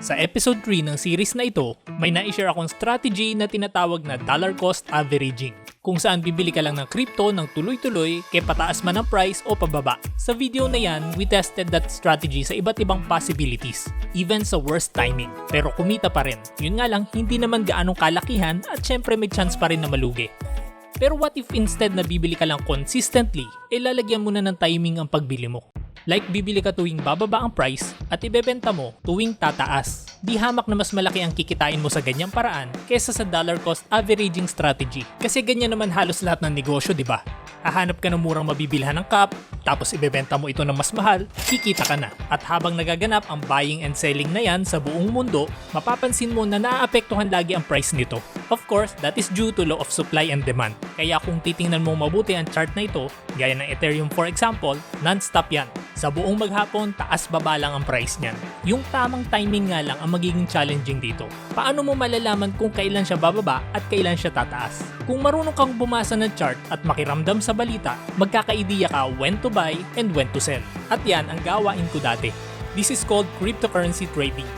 Sa episode 3 ng series na ito, may na-share akong strategy na tinatawag na dollar cost averaging kung saan bibili ka lang ng crypto ng tuloy-tuloy kay pataas man ang price o pababa. Sa video na yan, we tested that strategy sa iba't ibang possibilities, even sa worst timing. Pero kumita pa rin. Yun nga lang, hindi naman gaanong kalakihan at syempre may chance pa rin na malugi. Pero what if instead na bibili ka lang consistently, eh lalagyan mo na ng timing ang pagbili mo? Like bibili ka tuwing bababa ang price at ibebenta mo tuwing tataas. Di hamak na mas malaki ang kikitain mo sa ganyang paraan kesa sa dollar cost averaging strategy. Kasi ganyan naman halos lahat ng negosyo, di ba? Hahanap ka ng murang mabibilhan ng cup, tapos ibebenta mo ito ng mas mahal, kikita ka na. At habang nagaganap ang buying and selling na yan sa buong mundo, mapapansin mo na naaapektuhan lagi ang price nito. Of course, that is due to law of supply and demand. Kaya kung titingnan mo mabuti ang chart na ito, gaya ng Ethereum for example, non-stop yan. Sa buong maghapon, taas-baba lang ang price niyan. Yung tamang timing nga lang ang magiging challenging dito. Paano mo malalaman kung kailan siya bababa at kailan siya tataas? Kung marunong kang bumasa ng chart at makiramdam sa balita, magkakaideya ka when to buy and when to sell. At yan ang gawain ko dati. This is called cryptocurrency trading.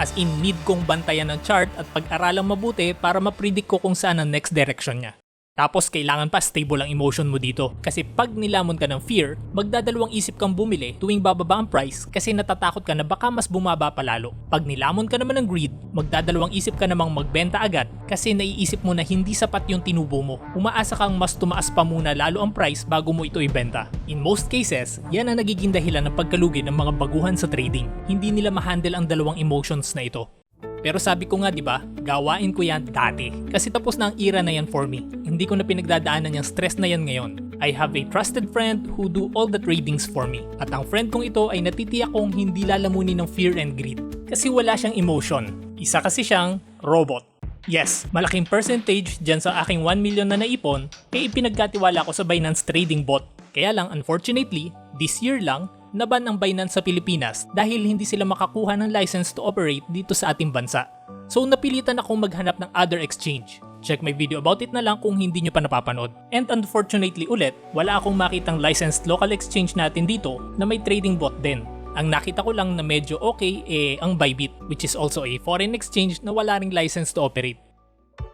As in, need kong bantayan ng chart at pag-aralang mabuti para mapredict ko kung saan ang next direction niya. Tapos kailangan pa stable ang emotion mo dito. Kasi pag nilamon ka ng fear, magdadalawang isip kang bumili tuwing bababa ang price kasi natatakot ka na baka mas bumaba pa lalo. Pag nilamon ka naman ng greed, magdadalawang isip ka namang magbenta agad kasi naiisip mo na hindi sapat yung tinubo mo. Umaasa kang mas tumaas pa muna lalo ang price bago mo ito ibenta. In most cases, yan ang nagiging dahilan ng pagkalugi ng mga baguhan sa trading. Hindi nila ma-handle ang dalawang emotions na ito. Pero sabi ko nga 'di ba, gawain ko 'yan dati. Kasi tapos na ang era na 'yan for me. Hindi ko na pinagdadaanan yung stress na 'yan ngayon. I have a trusted friend who do all the tradings for me. At ang friend kong ito ay natitiyak kong hindi lalamunin ng fear and greed. Kasi wala siyang emotion. Isa kasi siyang robot. Yes, malaking percentage dyan sa aking 1 million na naipon ay ipinagkatiwala ko sa Binance Trading Bot. Kaya lang unfortunately, this year lang, naban ang Binance sa Pilipinas dahil hindi sila makakuha ng license to operate dito sa ating bansa. So napilitan akong maghanap ng other exchange. Check my video about it na lang kung hindi nyo pa napapanood. And unfortunately ulit, wala akong makitang licensed local exchange natin dito na may trading bot din. Ang nakita ko lang na medyo okay eh ang Bybit which is also a foreign exchange na wala ring license to operate.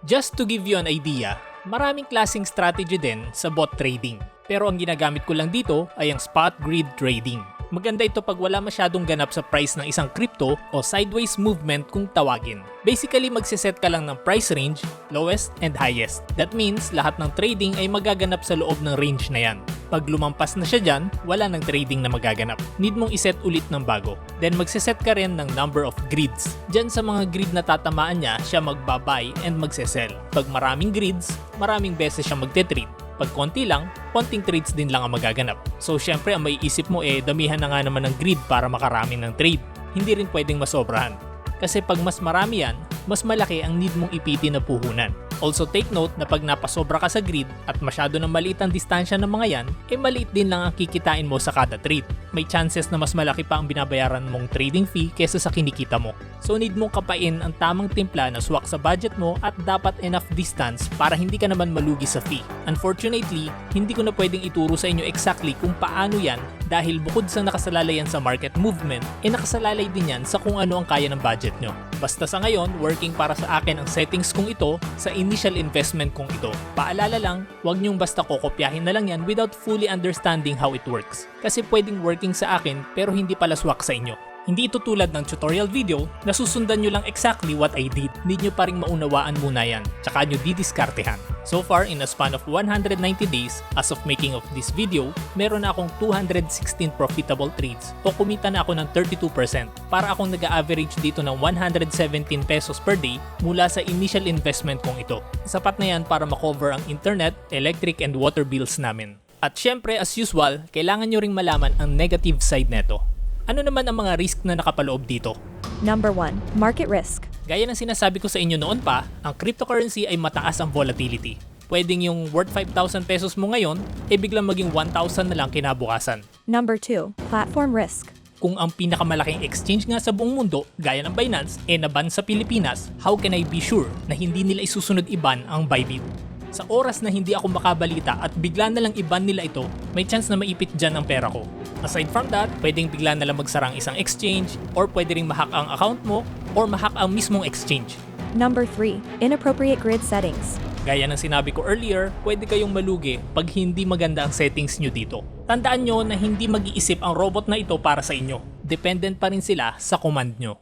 Just to give you an idea, maraming klaseng strategy din sa bot trading. Pero ang ginagamit ko lang dito ay ang spot grid trading. Maganda ito pag wala masyadong ganap sa price ng isang crypto o sideways movement kung tawagin. Basically, magsiset ka lang ng price range, lowest and highest. That means lahat ng trading ay magaganap sa loob ng range na yan. Pag lumampas na siya dyan, wala ng trading na magaganap. Need mong iset ulit ng bago. Then magsiset ka rin ng number of grids. Dyan sa mga grid na tatamaan niya, siya magbabay and magsesell. Pag maraming grids, maraming beses siya magte-trade. Pag konti lang, konting trades din lang ang magaganap. So syempre ang maiisip mo eh damihan na nga naman ng grid para makarami ng trade. Hindi rin pwedeng masobrahan. Kasi pag mas marami yan, mas malaki ang need mong ipiti na puhunan. Also take note na pag napasobra ka sa grid at masyado ng maliit ang distansya ng mga yan, eh maliit din lang ang kikitain mo sa kada trade. May chances na mas malaki pa ang binabayaran mong trading fee kesa sa kinikita mo. So need mong kapain ang tamang timpla na swak sa budget mo at dapat enough distance para hindi ka naman malugi sa fee. Unfortunately, hindi ko na pwedeng ituro sa inyo exactly kung paano yan dahil bukod sa nakasalalay yan sa market movement, eh nakasalalay din yan sa kung ano ang kaya ng budget nyo. Basta sa ngayon, working para sa akin ang settings kong ito sa initial investment kong ito. Paalala lang, huwag nyong basta kokopyahin na lang yan without fully understanding how it works. Kasi pwedeng working sa akin pero hindi pala swak sa inyo. Hindi ito tulad ng tutorial video na susundan nyo lang exactly what I did. Need nyo pa rin maunawaan muna yan, tsaka nyo didiskartehan. So far, in a span of 190 days, as of making of this video, meron na akong 216 profitable trades o kumita na ako ng 32% para akong nag-average dito ng 117 pesos per day mula sa initial investment kong ito. Sapat na yan para makover ang internet, electric and water bills namin. At syempre, as usual, kailangan nyo ring malaman ang negative side neto. Ano naman ang mga risk na nakapaloob dito? Number 1. Market risk. Gaya ng sinasabi ko sa inyo noon pa, ang cryptocurrency ay mataas ang volatility. Pwedeng yung worth 5,000 pesos mo ngayon, e biglang maging 1,000 na lang kinabukasan. Number 2. Platform risk. Kung ang pinakamalaking exchange nga sa buong mundo, gaya ng Binance, e naban sa Pilipinas, how can I be sure na hindi nila isusunod iban ang Bybit? Sa oras na hindi ako makabalita at bigla na lang iban nila ito, may chance na maipit dyan ang pera ko. Aside from that, pwedeng bigla na lang magsara ang isang exchange or pwede ring mahack ang account mo or mahack ang mismong exchange. Number 3. Inappropriate grid settings. Gaya ng sinabi ko earlier, pwede kayong malugi pag hindi maganda ang settings nyo dito. Tandaan nyo na hindi mag-iisip ang robot na ito para sa inyo. Dependent pa rin sila sa command nyo.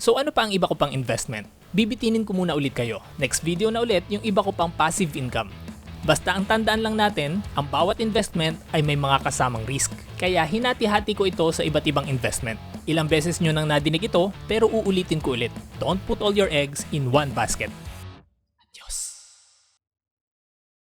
So ano pa ang iba ko pang investment? Bibitinin ko muna ulit kayo. Next video na ulit yung iba ko pang passive income. Basta ang tandaan lang natin, ang bawat investment ay may mga kasamang risk. Kaya hinati-hati ko ito sa iba't ibang investment. Ilang beses nyo nang nadinig ito, pero uulitin ko ulit. Don't put all your eggs in one basket.